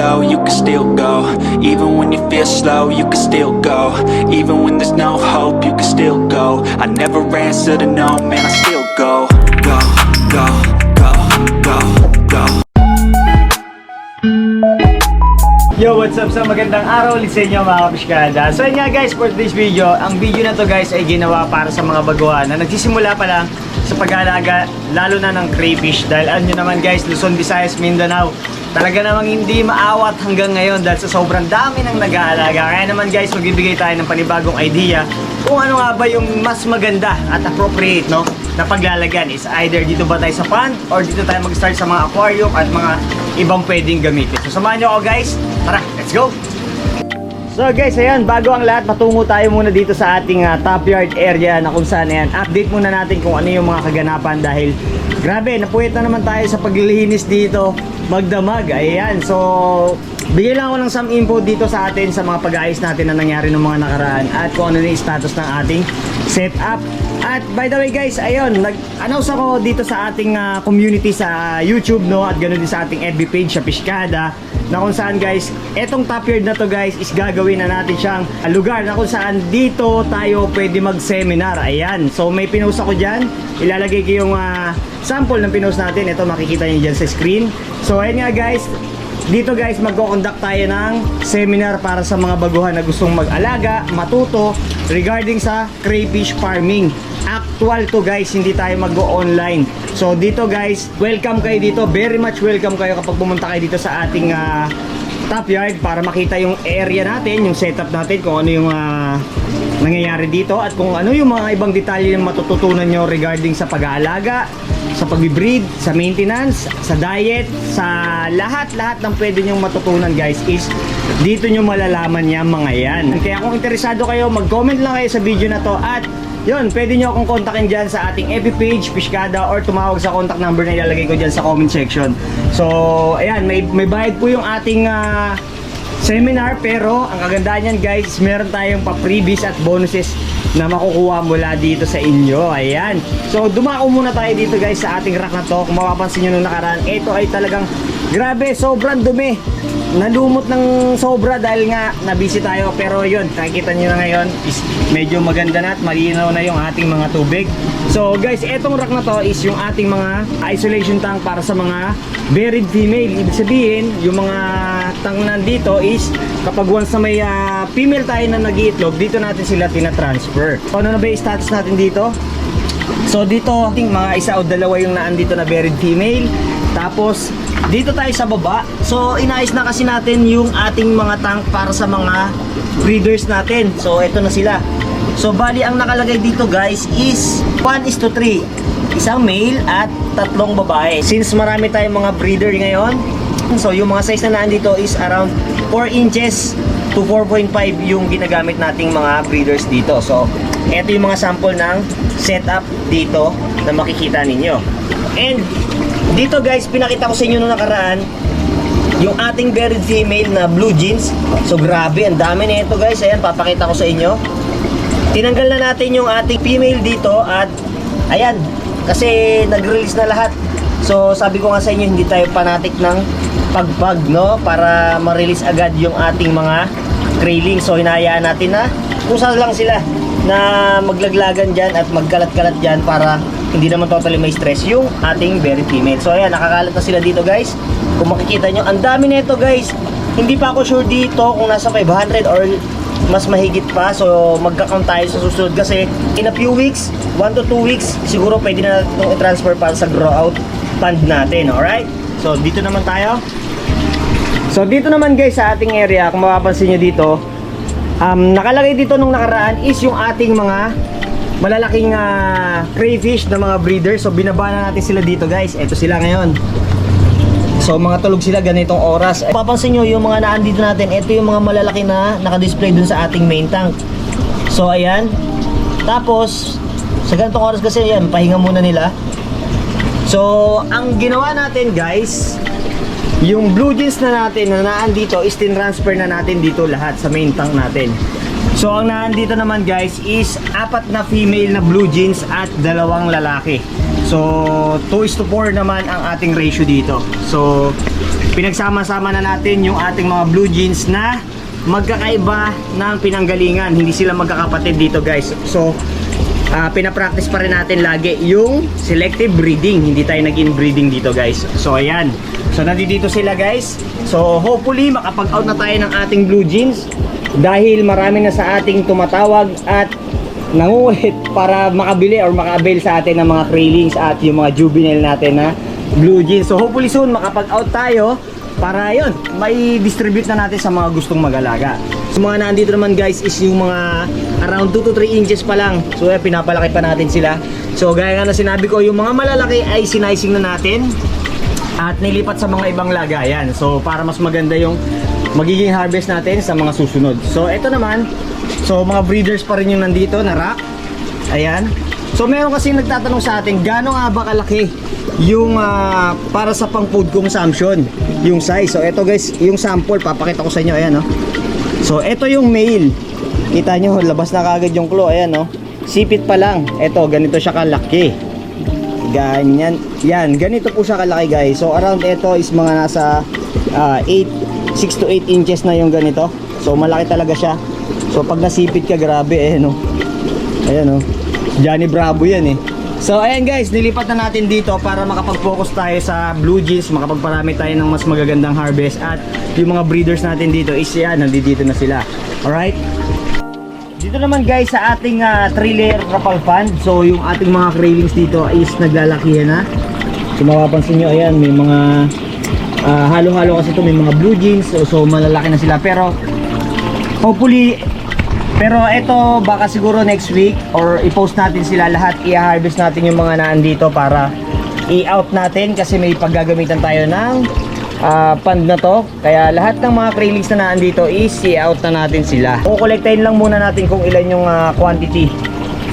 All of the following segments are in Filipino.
low, you can still go. Even when you feel slow, you can still go. Even when there's no hope, you can still go. I never answer to no, man, I still go. Go, go, go, go, go. Yo, what's up? Sa magandang araw ulit sa inyo mga kapiskada. So yun nga guys, for this video, ang video na to guys ay ginawa para sa mga baguhan na nagsisimula pa lang sa pag-aalaga, lalo na ng crayfish. Dahil ano naman guys, Luzon, Visayas, Mindanao, talaga namang hindi maawat hanggang ngayon dahil sa sobrang dami ng nag-aalaga. Kaya naman guys, magbibigay tayo ng panibagong idea kung ano nga ba yung mas maganda at appropriate no na paglalagyan is either dito ba tayo sa pond or dito tayo mag-start sa mga aquarium at mga ibang pwedeng gamitin. So samahan nyo ako guys. Tara, let's go! So guys, ayan, bago ang lahat, patungo tayo muna dito sa ating ah, top yard area na kung saan ayan. Update muna natin kung ano yung mga kaganapan dahil grabe, napuwit na naman tayo sa paglilinis dito, magdamag. Ayan, so bigyan lang ako ng some info dito sa atin sa mga pag-aayos natin na nangyari ng mga nakaraan at kung ano yung status ng ating setup. At by the way guys, ayun, nag-announce ako dito sa ating ah, community sa YouTube no at ganoon din sa ating FB page sa Piskada na kung saan guys, etong top yard na to guys is gagawin na natin siyang lugar na kung saan dito tayo pwede mag-seminar. Ayan. So may pinost ako dyan. Ilalagay ko yung ah, sample ng pinost natin. Ito makikita niyo dyan sa screen. So ayun nga guys, dito guys, magko-conduct tayo ng seminar para sa mga baguhan na gustong mag-alaga, matuto regarding sa crayfish farming. Actual to guys, hindi tayo mag-online. So dito guys, welcome kayo dito. Very much welcome kayo kapag pumunta kayo dito sa ating ah, top yard para makita yung area natin, yung setup natin, kung ano yung ah, nangyayari dito at kung ano yung mga ibang detalye na matututunan nyo regarding sa pag-aalaga, sa pag-breed, sa maintenance, sa diet, sa lahat-lahat ng pwede nyong matutunan guys is dito nyo malalaman yan mga yan. Kaya kung interesado kayo, mag-comment lang kayo sa video na to at yun, pwede nyo akong kontakin dyan sa ating FB page, Fishkada, or tumawag sa contact number na ilalagay ko dyan sa comment section. So, ayan, may, may bayad po yung ating ah, seminar pero ang kagandahan niyan guys meron tayong pa-freebies at bonuses na makukuha mula dito sa inyo. Ayan. So dumako muna tayo dito guys sa ating rack na to. Kung mapapansin nyo nung nakaraan ito ay talagang grabe sobrang dumi nalumot ng sobra dahil nga nabisi tayo. Pero yun nakikita nyo na ngayon is medyo maganda na at malinaw na yung ating mga tubig. So guys etong rack na to is yung ating mga isolation tank para sa mga buried female. Ibig sabihin yung mga tank nandito is kapag once na may ah, female tayo na nag-iitlog dito natin sila tina-transfer. So, ano na ba yung status natin dito? So dito, mga isa o dalawa yung naandito na buried female. Tapos dito tayo sa baba. So inayos na kasi natin yung ating mga tank para sa mga breeders natin. So ito na sila. So bali ang nakalagay dito guys is 1 is to 3. Isang male at tatlong babae. Since marami tayong mga breeder ngayon, so yung mga size na naandito is around 4 inches to 4.5 yung ginagamit nating mga breeders dito. So, ito yung mga sample ng setup dito na makikita ninyo. And dito guys, pinakita ko sa inyo nung nakaraan yung ating buried female na blue jeans. So grabe, ang dami na ito guys. Ayan, papakita ko sa inyo. Tinanggal na natin yung ating female dito at ayan, kasi nag-release na lahat. So sabi ko nga sa inyo, hindi tayo fanatic ng pagpag, no? Para ma-release agad yung ating mga trailing. So hinahayaan natin na kusa lang sila na maglaglagan dyan at magkalat-kalat dyan para hindi naman totally may stress yung ating berry female. So ayan, nakakalat na sila dito guys. Kung makikita nyo, ang dami nito guys. Hindi pa ako sure dito kung nasa 500 or mas mahigit pa. So magka-count tayo sa susunod kasi in a few weeks, 1 to 2 weeks, siguro pwede na itong i-transfer para sa grow out fund natin. Alright? So dito naman tayo. So dito naman guys sa ating area, kung mapapansin nyo dito, um, nakalagay dito nung nakaraan is yung ating mga malalaking ah, crayfish na mga breeder. So binaba na natin sila dito guys. Ito sila ngayon. So mga tulog sila ganitong oras. Eh, Papansin nyo yung mga naandito natin, ito yung mga malalaki na naka-display dun sa ating main tank. So ayan. Tapos, sa ganitong oras kasi yan, pahinga muna nila. So, ang ginawa natin guys, yung blue jeans na natin na naandito is tin-transfer na natin dito lahat sa main tank natin. So ang naandito naman guys is apat na female na blue jeans at dalawang lalaki. So, 2 is to 4 naman ang ating ratio dito. So, pinagsama-sama na natin yung ating mga blue jeans na magkakaiba ng pinanggalingan. Hindi sila magkakapatid dito guys. So, ah pinapractice pa rin natin lagi yung selective breeding. Hindi tayo nag-inbreeding dito guys. So, ayan. So, nandito sila guys. So, hopefully, makapag-out na tayo ng ating blue jeans dahil marami na sa ating tumatawag at nangulit para makabili or maka-avail sa atin ng mga craylings at yung mga juvenile natin na blue jeans. So hopefully soon makapag-out tayo para yon may distribute na natin sa mga gustong mag-alaga. So mga nandito naman guys is yung mga around 2 to 3 inches pa lang. So eh, pinapalaki pa natin sila. So gaya nga na sinabi ko, yung mga malalaki ay sinaising na natin at nilipat sa mga ibang lagayan. So para mas maganda yung magiging harvest natin sa mga susunod. So ito naman, so mga breeders pa rin yung nandito na rack. Ayan. So meron kasi nagtatanong sa atin, gaano nga ba kalaki yung ah, para sa pang food consumption, yung size. So ito guys, yung sample papakita ko sa inyo, ayan no. So ito yung male. Kita nyo, labas na kagad yung claw, ayan no. Sipit pa lang. Ito, ganito siya kalaki. Ganyan. Yan, ganito po siya kalaki guys. So around ito is mga nasa ah, 8, 6 to 8 inches na yung ganito. So malaki talaga siya. So pag nasipit ka, grabe eh no. Ayan oh. Johnny Bravo yan eh. So ayan guys, nilipat na natin dito para makapag-focus tayo sa blue jeans, makapagparami tayo ng mas magagandang harvest at yung mga breeders natin dito is yan, nandito na sila. Alright? Dito naman guys sa ating 3 layer trapal fan, so yung ating mga cravings dito is naglalakihan na. So mapapansin nyo, ayan, may mga ah, halo-halo kasi ito, may mga blue jeans, so, so malalaki na sila. Pero hopefully pero ito baka siguro next week or i-post natin sila lahat, i-harvest natin yung mga naandito para i-out natin kasi may paggagamitan tayo ng ah, pand na to. Kaya lahat ng mga craylings na naandito is i-out na natin sila. Kukolektahin lang muna natin kung ilan yung ah, quantity.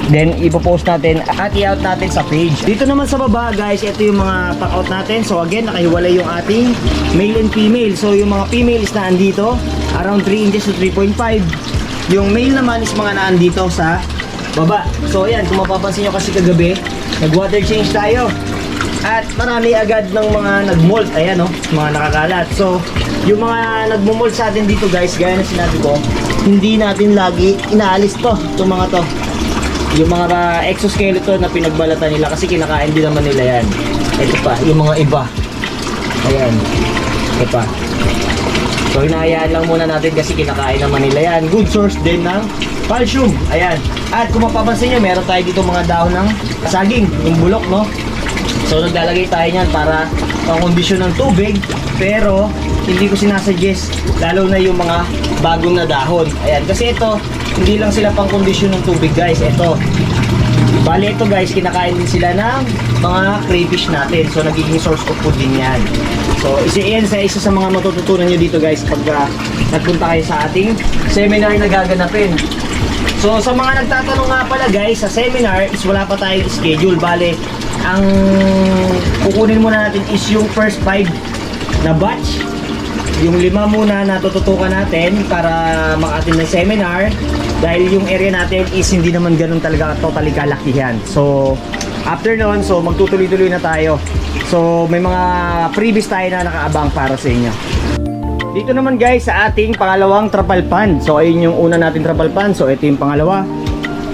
Then ipopost natin at i-out natin sa page. Dito naman sa baba guys, ito yung mga pack-out natin. So again, nakahiwalay yung ating male and female. So yung mga female is na andito, around 3 inches to 3.5. Yung male naman is mga naandito sa baba. So ayan, kung mapapansin nyo kasi kagabi, nag-water change tayo. At marami agad ng mga nag-molt. Ayan oh, mga nakakalat. So, yung mga nagmo-molt sa atin dito guys, gaya na sinabi ko, hindi natin lagi inaalis to, itong mga to. Yung mga exoskeleton na pinagbalatan nila kasi kinakain din naman nila yan. Ito pa, yung mga iba. Ayan. Ito pa. So hinahayaan lang muna natin kasi kinakain naman nila yan. Good source din ng calcium. Ayan. At kung mapapansin nyo, meron tayo dito mga dahon ng saging, yung bulok, no? So naglalagay tayo niyan para pang-kondisyon ng tubig. Pero hindi ko sinasuggest lalo na yung mga bagong na dahon. Ayan. Kasi ito, hindi lang sila pang-kondisyon ng tubig guys. Ito, Bali ito guys, kinakain din sila ng mga crayfish natin. So nagiging source of food din yan. So isa yan sa isa sa mga matututunan nyo dito guys pag uh, nagpunta kayo sa ating seminar na gaganapin. So sa mga nagtatanong nga pala guys, sa seminar is wala pa tayong schedule. Bale, ang kukunin muna natin is yung first five na batch yung lima muna na tututukan natin para makatin ng seminar dahil yung area natin is hindi naman ganun talaga totally kalakihan. So, after nun, so magtutuloy-tuloy na tayo. So, may mga previous tayo na nakaabang para sa inyo. Dito naman guys sa ating pangalawang trapal pan. So, ayun yung una natin trapal pan. So, ito yung pangalawa.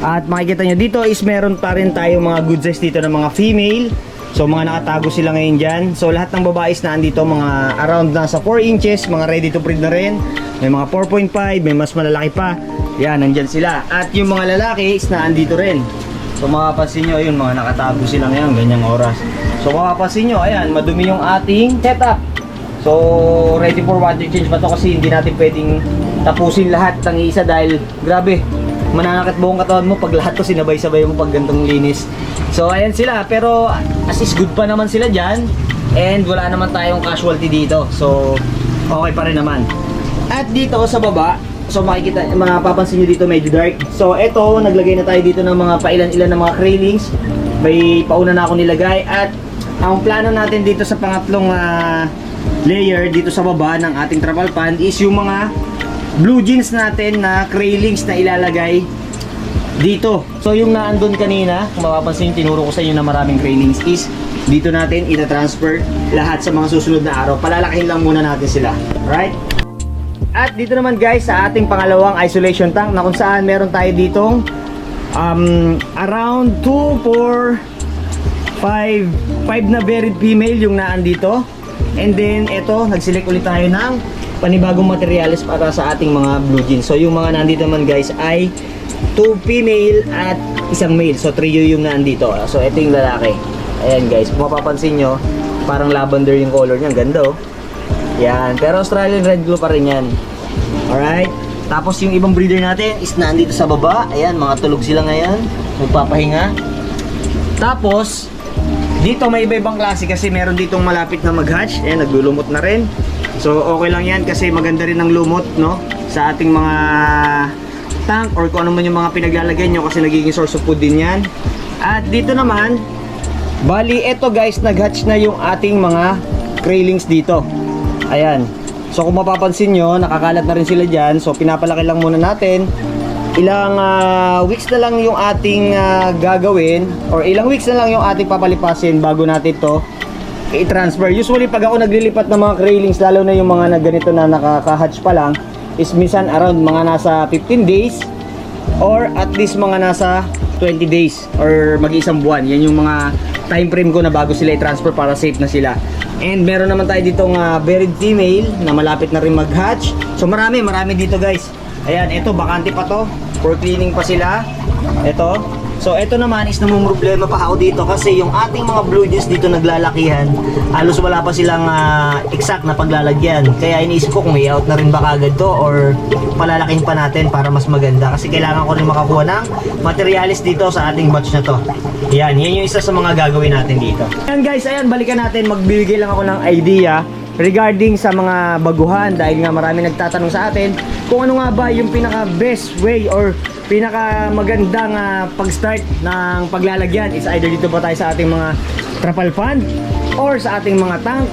At makikita nyo dito is meron pa rin tayong mga good size dito ng mga female. So mga nakatago sila ngayon dyan. So lahat ng babae is naandito mga around nasa 4 inches, mga ready to breed na rin. May mga 4.5, may mas malalaki pa. Yan, nandyan sila. At yung mga lalaki is naandito rin. So makapansin nyo, ayun, mga nakatago sila ngayon, ganyang oras. So makapansin nyo, ayan, madumi yung ating setup. So ready for water change pa to kasi hindi natin pwedeng tapusin lahat ng isa dahil grabe, mananakit buong katawan mo pag lahat to sinabay-sabay mo pag gantong linis. So ayan sila, pero as is good pa naman sila dyan and wala naman tayong casualty dito. So okay pa rin naman. At dito sa baba, so makikita, mapapansin nyo dito medyo dark. So eto, naglagay na tayo dito ng mga pailan-ilan ng mga crailings. May pauna na ako nilagay at ang plano natin dito sa pangatlong ah, layer dito sa baba ng ating travel pan is yung mga blue jeans natin na crailings na ilalagay dito. So yung naandun kanina, kung mapapansin tinuro ko sa inyo na maraming railings is dito natin ita-transfer lahat sa mga susunod na araw. Palalakihin lang muna natin sila. Right? At dito naman guys sa ating pangalawang isolation tank na kung saan meron tayo ditong um, around 2, 4, 5, 5 na buried female yung naan dito. And then ito, nag-select ulit tayo ng panibagong materials para sa ating mga blue jeans. So yung mga nandito naman guys ay 2 female at isang male. So trio yung nandito. So ito yung lalaki. Ayan guys, kung mapapansin nyo, parang lavender yung color niya. Ganda oh. Yan, pero Australian Red Glue pa rin yan. Alright? Tapos yung ibang breeder natin is nandito sa baba. Ayan, mga tulog sila ngayon. Magpapahinga. Tapos, dito may iba-ibang klase kasi meron ditong malapit na mag-hatch. Ayan, naglulumot na rin. So, okay lang yan kasi maganda rin ang lumot, no? Sa ating mga tank or kung ano man yung mga pinaglalagay nyo kasi nagiging source of food din yan. At dito naman, bali, eto guys, nag-hatch na yung ating mga craylings dito. Ayan. So kung mapapansin nyo, nakakalat na rin sila dyan. So pinapalaki lang muna natin. Ilang ah, weeks na lang yung ating ah, gagawin or ilang weeks na lang yung ating papalipasin bago natin to i-transfer. Usually pag ako naglilipat ng mga craylings, lalo na yung mga na ganito na nakaka-hatch pa lang, is minsan around mga nasa 15 days or at least mga nasa 20 days or mag-isang buwan. Yan yung mga time frame ko na bago sila i-transfer para safe na sila. And meron naman tayo ditong uh, buried female na malapit na rin mag-hatch. So marami, marami dito guys. Ayan, ito bakante pa to. For cleaning pa sila. Ito. So ito naman is namumroblema pa ako dito kasi yung ating mga blue jeans dito naglalakihan, halos wala pa silang ah, exact na paglalagyan. Kaya iniisip ko kung may out na rin ba kagad to or palalaking pa natin para mas maganda kasi kailangan ko rin makakuha ng materialis dito sa ating batch na to. Yan, yan yung isa sa mga gagawin natin dito. Ayan guys, ayan balikan natin. Magbibigay lang ako ng idea regarding sa mga baguhan dahil nga marami nagtatanong sa atin kung ano nga ba yung pinaka best way or pinaka magandang ah, pag-start ng paglalagyan is either dito ba tayo sa ating mga trapal fan or sa ating mga tank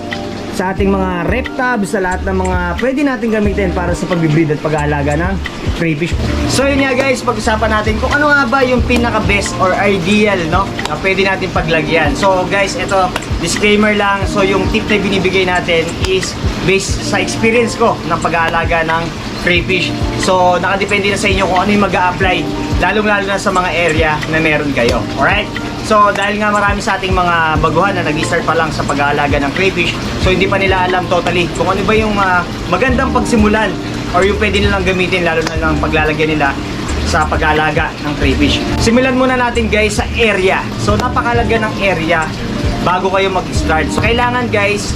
sa ating mga rep tabs, sa lahat ng mga pwede natin gamitin para sa pagbibreed at pag-aalaga ng crayfish. So yun nga guys, pag-usapan natin kung ano nga ba yung pinaka-best or ideal no, na pwede natin paglagyan. So guys, ito, disclaimer lang. So yung tip na binibigay natin is based sa experience ko ng pag-aalaga ng crayfish. So nakadepende na sa inyo kung ano yung mag apply lalong-lalo na sa mga area na meron kayo. Alright? So dahil nga marami sa ating mga baguhan na nag-start pa lang sa pag-aalaga ng crayfish, so hindi pa nila alam totally kung ano ba yung ah, magandang pagsimulan or yung pwede nilang gamitin lalo na lang paglalagyan nila sa pag-aalaga ng crayfish. Simulan muna natin guys sa area. So napakalaga ng area bago kayo mag-start. So kailangan guys,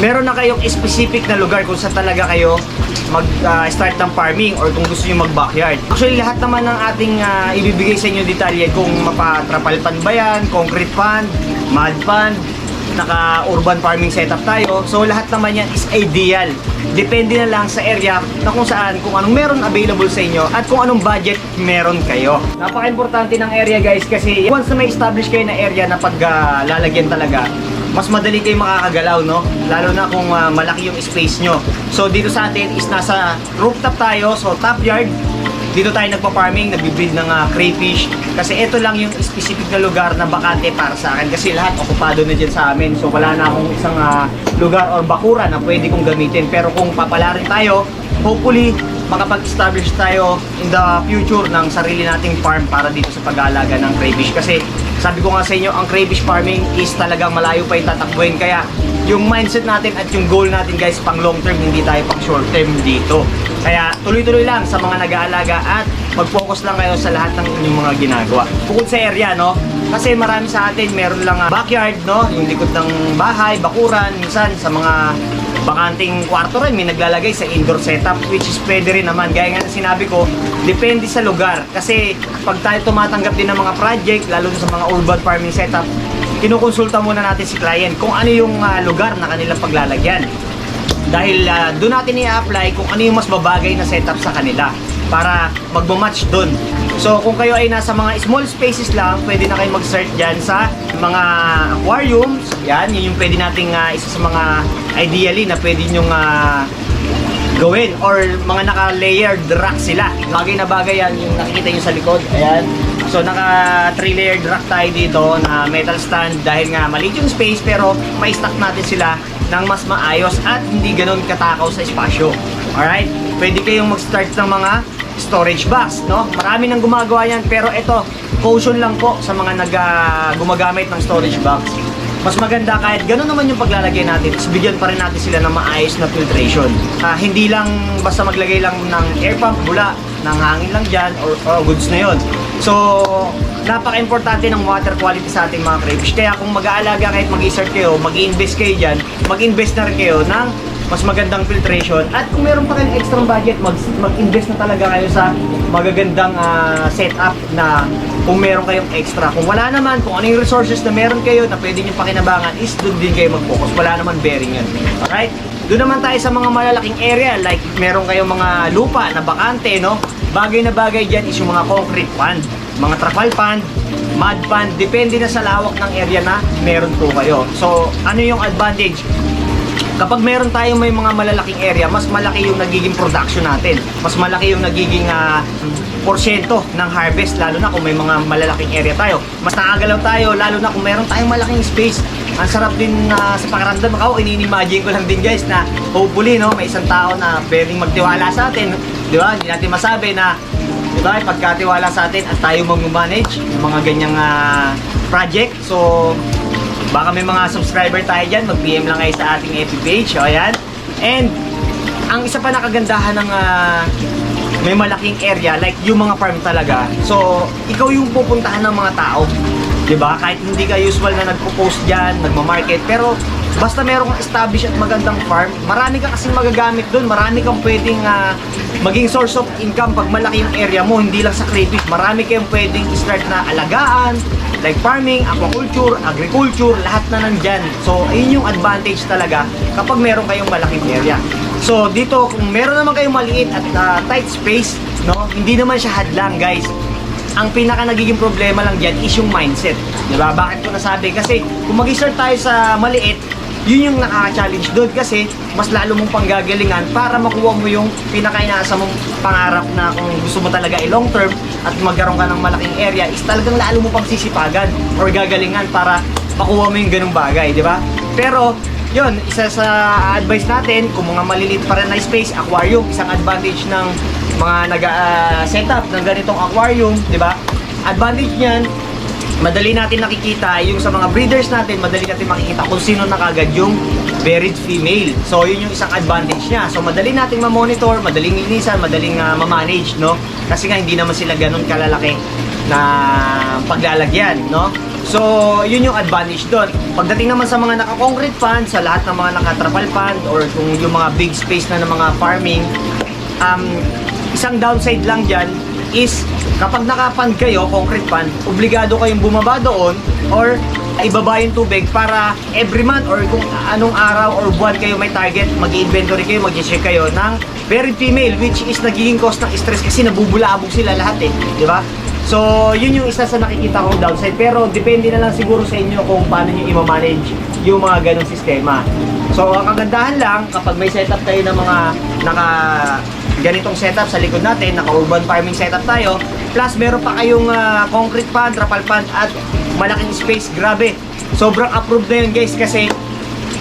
meron na kayong specific na lugar kung saan talaga kayo mag-start ng farming or kung gusto nyo mag-backyard. Actually, lahat naman ng ating ah, ibibigay sa inyo detalye kung mapatrapal pan ba yan, concrete pan, mud pan, naka-urban farming setup tayo. So, lahat naman yan is ideal. Depende na lang sa area na kung saan, kung anong meron available sa inyo at kung anong budget meron kayo. Napaka-importante ng area guys kasi once na may establish kayo na area na paglalagyan talaga, mas madali kayo makakagalaw, no? Lalo na kung ah, malaki yung space nyo. So, dito sa atin is nasa rooftop tayo, so top yard. Dito tayo nagpa-farming, nagbi-breed ng ah, crayfish. Kasi ito lang yung specific na lugar na bakante para sa akin. Kasi lahat okupado na dyan sa amin. So, wala na akong isang ah, lugar or bakura na pwede kong gamitin. Pero kung papalarin tayo, hopefully, makapag-establish tayo in the future ng sarili nating farm para dito sa pag-aalaga ng crayfish. Kasi sabi ko nga sa inyo, ang crayfish farming is talagang malayo pa yung tatakbuhin. Kaya yung mindset natin at yung goal natin guys, pang long term, hindi tayo pang short term dito. Kaya tuloy-tuloy lang sa mga nag-aalaga at mag-focus lang kayo sa lahat ng inyong mga ginagawa. Bukod sa area, no? Kasi marami sa atin, meron lang ah, backyard, no? Yung likod ng bahay, bakuran, minsan sa mga bakanting kwarto rin, may naglalagay sa indoor setup which is pwede rin naman. Gaya nga ng sinabi ko, depende sa lugar. Kasi pag tayo tumatanggap din ng mga project, lalo sa mga urban farming setup, kinukonsulta muna natin si client kung ano yung ah, lugar na kanilang paglalagyan. Dahil ah, doon natin i-apply kung ano yung mas babagay na setup sa kanila para magmamatch doon. So kung kayo ay nasa mga small spaces lang, pwede na kayo mag-search dyan sa mga aquariums. Yan, yun yung pwede nating ah, isa sa mga ideally na pwede nyong ah, gawin or mga naka-layered rack sila. Bagay na bagay yan yung nakikita nyo sa likod. Ayan. So naka 3 layered rack tayo dito na metal stand dahil nga maliit yung space pero may stock natin sila ng mas maayos at hindi ganun katakaw sa espasyo. Alright? Pwede kayong mag-start ng mga storage box, no? Marami nang gumagawa yan pero ito, caution lang po sa mga nag ah, ng storage box. Mas maganda kahit gano'n naman yung paglalagay natin, is bigyan pa rin natin sila ng maayos na filtration. Ah, hindi lang basta maglagay lang ng air pump, bula, ng hangin lang dyan, or, or goods na yon. So, napaka-importante ng water quality sa ating mga crayfish. Kaya kung mag-aalaga kahit mag-start kayo, mag-invest kayo dyan, mag-invest na rin kayo ng mas magandang filtration. At kung meron pa kayong extra budget mag mag-invest na talaga kayo sa magagandang ah, setup na kung meron kayong extra. Kung wala naman kung ano yung resources na meron kayo na pwede nyo pakinabangan is doon din kayo mag-focus. Wala naman bearing yan alright? Doon naman tayo sa mga malalaking area like meron kayong mga lupa na bakante no? Bagay na bagay dyan is yung mga concrete pond mga trapal pond mud pond. Depende na sa lawak ng area na meron po kayo. So ano yung advantage kapag meron tayong may mga malalaking area, mas malaki yung nagiging production natin. Mas malaki yung nagiging ah, porsyento ng harvest, lalo na kung may mga malalaking area tayo. Mas nakagalaw tayo, lalo na kung meron tayong malaking space. Ang sarap din na sa pakiramdam. Ako, ini-imagine ko lang din guys na hopefully, no, may isang tao na pwedeng magtiwala sa atin. Di ba? Hindi natin masabi na Di ba? Pagkatiwala sa atin at tayo mag-manage ng mga ganyang ah, project. So, baka may mga subscriber tayo dyan. Mag-PM lang kayo sa ating FB page. O, ayan. And, ang isa pa nakagandahan ng ah, may malaking area, like yung mga farm talaga. So, ikaw yung pupuntahan ng mga tao. 'Di ba? Kahit hindi ka usual na nagpo-post diyan, nagma-market, pero basta merong established at magandang farm, marami ka kasing magagamit doon. Marami kang pwedeng ah, maging source of income pag malaki yung area mo, hindi lang sa crayfish. Marami kayong pwedeng start na alagaan, like farming, aquaculture, agriculture, lahat na nandyan. So, ayun yung advantage talaga kapag meron kayong malaking area. So, dito, kung meron naman kayong maliit at ah, tight space, no, hindi naman siya hadlang, guys ang pinaka nagiging problema lang dyan is yung mindset. Di ba? Bakit ko nasabi? Kasi kung mag-start tayo sa maliit, yun yung nakaka-challenge doon kasi mas lalo mong panggagalingan para makuha mo yung pinaka-inaasa mong pangarap na kung gusto mo talaga i long term at magkaroon ka ng malaking area is talagang lalo mo pang sisipagan or gagalingan para makuha mo yung ganung bagay, di ba? Pero yun, isa sa advice natin, kung mga maliliit pa rin na space, aquarium, isang advantage ng mga nag-setup ng ganitong aquarium, di ba? Advantage niyan, madali natin nakikita yung sa mga breeders natin, madali natin makikita kung sino na kagad yung buried female. So, yun yung isang advantage niya. So, madali nating ma-monitor, madaling linisan, madaling uh, ma-manage, no? Kasi nga, hindi naman sila ganun kalalaki na paglalagyan, no? So, yun yung advantage doon. Pagdating naman sa mga naka-concrete pond, sa lahat ng mga naka-trapal pond, or kung yung mga big space na ng mga farming, um, isang downside lang dyan is kapag nakapand kayo, concrete pan, obligado kayong bumaba doon or ibaba yung tubig para every month or kung anong araw or buwan kayo may target, mag-inventory kayo, mag-check kayo ng very female which is nagiging cause ng stress kasi nabubulabog sila lahat eh, di ba? So, yun yung isa sa nakikita kong downside. Pero, depende na lang siguro sa inyo kung paano nyo i-manage yung mga ganong sistema. So, ang kagandahan lang, kapag may setup tayo ng mga naka ganitong setup sa likod natin, naka-urban farming setup tayo, plus meron pa kayong ah, concrete pond, trapal pond, at malaking space, grabe. Sobrang approved na yun guys kasi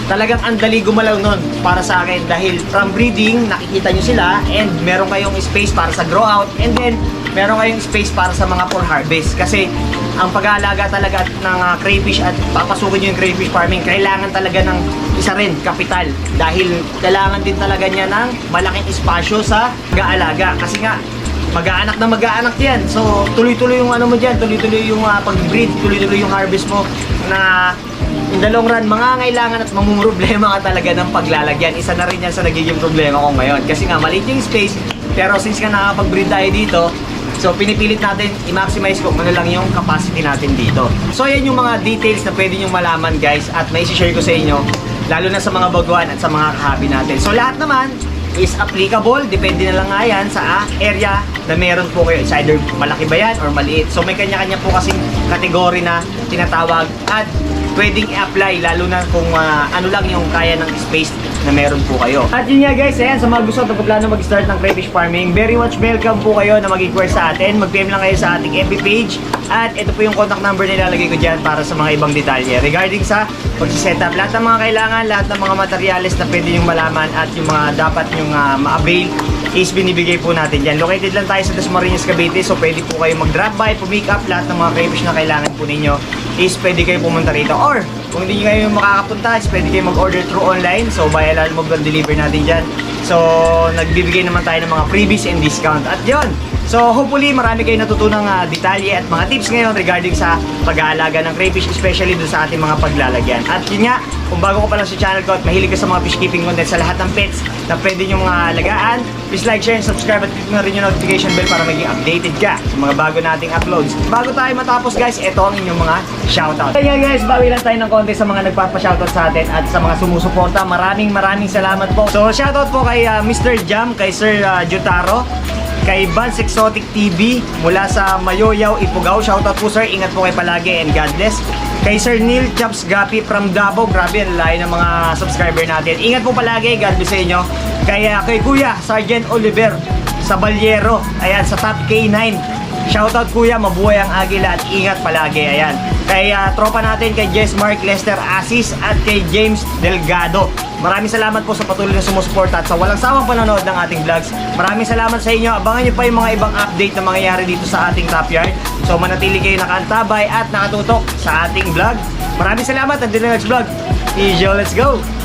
talagang ang dali gumalaw nun para sa akin dahil from breeding, nakikita nyo sila and meron kayong space para sa grow out and then meron kayong space para sa mga for harvest kasi ang pag-aalaga talaga ng ah, crayfish at papasukin nyo yung crayfish farming kailangan talaga ng isa rin, kapital dahil kailangan din talaga niya ng malaking espasyo sa pag-aalaga kasi nga mag-aanak na mag-aanak yan. So, tuloy-tuloy yung ano mo dyan, tuloy-tuloy yung uh, pag-breed, tuloy-tuloy yung harvest mo na in the long run, mangangailangan at mamumroblema ka talaga ng paglalagyan. Isa na rin yan sa nagiging problema ko ngayon. Kasi nga, maliit yung space, pero since nga nakapag-breed tayo dito, So, pinipilit natin i-maximize kung ano lang yung capacity natin dito. So, yan yung mga details na pwede nyo malaman guys at may share ko sa inyo lalo na sa mga baguhan at sa mga kahabi natin. So, lahat naman is applicable. Depende na lang nga yan sa area na meron po kayo. It's either malaki ba yan or maliit. So, may kanya-kanya po kasing kategory na tinatawag at pwedeng i-apply lalo na kung ah, ano lang yung kaya ng space na meron po kayo. At yun nga guys, ayan, sa mga gusto at plano mag-start ng crayfish farming, very much welcome po kayo na mag-inquire sa atin. Mag-PM lang kayo sa ating FB page at ito po yung contact number na ilalagay ko dyan para sa mga ibang detalye. Regarding sa pag-set up, lahat ng mga kailangan, lahat ng mga materyales na pwede yung malaman at yung mga dapat yung ah, ma-avail is binibigay po natin dyan. Located lang tayo sa Dasmariñas, Cavite, so pwede po kayo mag-drop by, pumick up lahat ng mga crayfish na kailangan po ninyo is pwede kayo pumunta rito. Or, kung hindi kayo makakapunta, pwede kayo mag-order through online. So, via Lalmog deliver natin dyan. So, nagbibigay naman tayo ng mga freebies and discount. At yon So, hopefully, marami kayo natutunang ah, detalye at mga tips ngayon regarding sa pag-aalaga ng crayfish, especially dun sa ating mga paglalagyan. At yun nga, kung bago ka pa lang sa channel ko at mahilig ka sa mga fish keeping content sa lahat ng pets na pwede nyo mga alagaan, please like, share, and subscribe at click na rin yung notification bell para maging updated ka sa mga bago nating uploads. Bago tayo matapos guys, ito ang inyong mga shoutout. Kaya guys, bawi tayo ng konti sa mga nagpapa-shoutout sa atin at sa mga sumusuporta. Maraming maraming salamat po. So shoutout po kay ah, Mr. Jam, kay Sir ah, Jutaro, kay Vans Exotic TV mula sa Mayoyaw, Ifugao. Shoutout po sir, ingat po kayo palagi and God bless. Kay Sir Neil Chaps Gapi from Davao, grabe ang layo ng mga subscriber natin. Ingat po palagi, God bless sa inyo. Kay, ah, kay Kuya Sergeant Oliver sa Balyero, ayan, sa Top K9. Shoutout kuya, mabuhay ang agila at ingat palagi. Ayan. Kay ah, tropa natin kay Jess Mark Lester Asis at kay James Delgado. Maraming salamat po sa patuloy na sumusuporta at sa walang sawang panonood ng ating vlogs. Maraming salamat sa inyo. Abangan nyo pa yung mga ibang update na mangyayari dito sa ating top yard. So manatili kayo nakaantabay at nakatutok sa ating vlog. Maraming salamat. Until the next vlog. Easy, let's go!